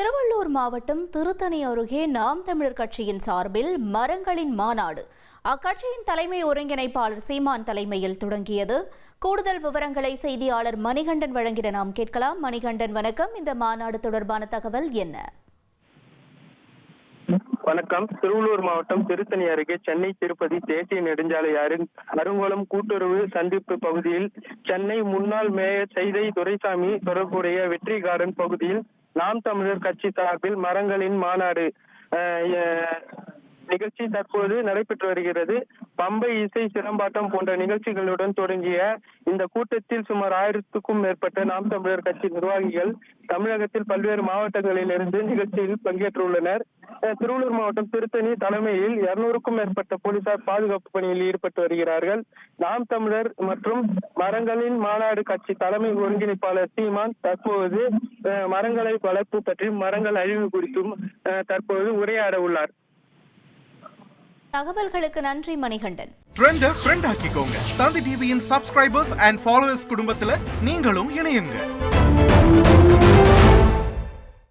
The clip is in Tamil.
திருவள்ளூர் மாவட்டம் திருத்தணி அருகே நாம் தமிழர் கட்சியின் சார்பில் மரங்களின் மாநாடு. அக்கட்சியின் தலைமை ஒருங்கிணைப்பாளர் சீமான் தலைமையில் தொடங்கியது. கூடுதல் விவரங்களை செய்தியாளர் மணிகண்டன் வழங்கிட நாம் கேட்கலாம். மணிகண்டன் வணக்கம். இந்த மாநாடு தொடர்பான தகவல் என்ன? வணக்கம். திருவள்ளூர் மாவட்டம் திருத்தணி அருகே சென்னை திருப்பதி தேசிய நெடுஞ்சாலை அருங்கோலம் கூட்டுறவு சந்திப்பு பகுதியில் சென்னை முன்னாள் மேயர் செய்தை துரைசாமி தொடர்புடைய வெற்றி கார்டன் பகுதியில் நாம் தமிழர் கட்சி சார்பில் மரங்களின் மாநாடு நிகழ்ச்சி தற்போது நடைபெற்று வருகிறது. பம்பை இசை சிலம்பாட்டம் போன்ற நிகழ்ச்சிகளுடன் தொடங்கிய இந்த கூட்டத்தில் சுமார் ஆயிரத்துக்கும் மேற்பட்ட நாம் தமிழர் கட்சி நிர்வாகிகள் தமிழகத்தில் பல்வேறு மாவட்டங்களில் இருந்து நிகழ்ச்சியில் பங்கேற்றுள்ளனர். திருவள்ளூர் மாவட்டம் திருத்தணி தலைமையில் இருநூறுக்கும் மேற்பட்ட போலீசார் பாதுகாப்பு பணியில் ஈடுபட்டு வருகிறார்கள். நாம் தமிழர் மற்றும் மரங்களின் மாநாடு கட்சி தலைமை ஒருங்கிணைப்பாளர் சீமான் தற்போது மரங்களை வளர்ப்பு பற்றி மரங்கள் அழிவு குறித்தும் தற்போது உரையாட உள்ளார். தகவல்களுக்கு நன்றி மணிகண்டன். ட்ரெண்ட ஃப்ரெண்ட் ஆக்கிக்கோங்க. தந்தி டிவியின் சப்ஸ்கிரைபர்ஸ் அண்ட் ஃபாலோவர்ஸ் குடும்பத்துல நீங்களும் இணையுங்க.